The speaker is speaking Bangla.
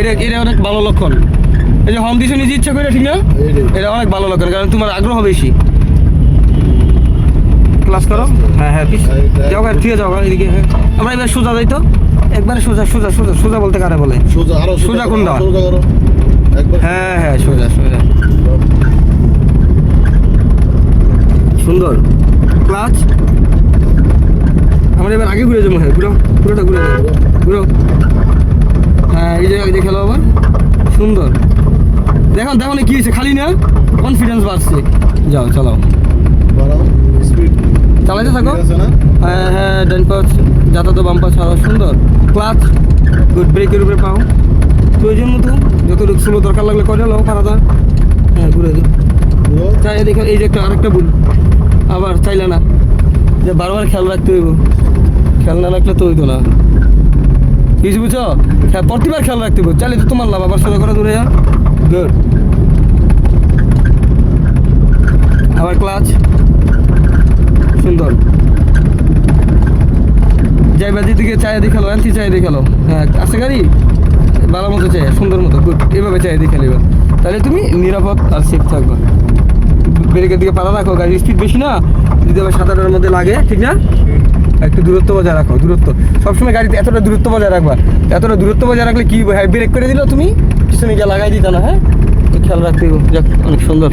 এটা এটা অনেক ভালো লক্ষণ। এই যে হর্ন দিছো নিজে ইচ্ছা করে ঠিক না? এটা অনেক ভালো লক্ষণ কারণ তোমার আগ্রহ বেশি। ক্লাস করো? হ্যাঁ হ্যাঁ যাও গা, ঠিক যাও এদিকে হ্যাঁ। আমরা এবার সোজা যাই তো? একবারে সোজা সোজা সোজা সোজা বলতে কারে বলে? সোজা আরও সোজা কোনটা? সোজা হ্যাঁ হ্যাঁ সোজা সোজা। সুন্দর। ক্লাচ আমরা এবার আগে ঘুরে যাব হ্যাঁ ঘুরো পুরোটা ঘুরে যাব ঘুরো। হ্যাঁ এই জায়গায় দেখে খেলো আবার। সুন্দর। দেখুন দেখুন কি হয়েছে খালি না? কনফিডেন্স বাড়ছে। যাও চালাও স্পিড চালাইতে থাকো। হ্যাঁ হ্যাঁ ডান পাশ যাতায়াত বাম পাশ ছাড়া সুন্দর। ক্লাচ গুড ব্রেকের উপরে পাও। প্রয়োজন মতো যতটুকু স্লো দরকার লাগলে করে নাও পারাদা হ্যাঁ ঘুরে দিও চাই দেখো এই যে একটা আরেকটা ভুল। আবার চাইলে না। যে বারবার খেয়াল রাখতে হইব। খেয়াল না রাখলে তো হইতো না। কিছু বুঝছ? প্রতিবার খেয়াল রাখতে হইব চাইলে তো তোমার লাভ, আবার সোজা করে দূরে যা গুড আবার ক্লাচ। সুন্দর। যাই বাজি দিকে চায় দেখাল আনছি চায় দেখাল হ্যাঁ আছে গাড়ি? ভালো মতো চাই, সুন্দর মতো, গুড। এভাবে চাই দেখে নেবে তাহলে তুমি নিরাপদ আর সেফ থাকবে। ব্রেকের দিকে পাতা রাখো, গাড়ির স্পিড বেশি না। যদি আবার সাঁতারের মধ্যে লাগে, ঠিক না? একটু দূরত্ব বজায় রাখো, দূরত্ব। সবসময় গাড়িতে এতটা দূরত্ব বজায় রাখবা। এতটা দূরত্ব বজায় রাখলে কি হ্যাঁ ব্রেক করে দিল তুমি, পিছনে গিয়ে লাগাই দিতা না হ্যাঁ? খেয়াল রাখতে যাক, অনেক সুন্দর।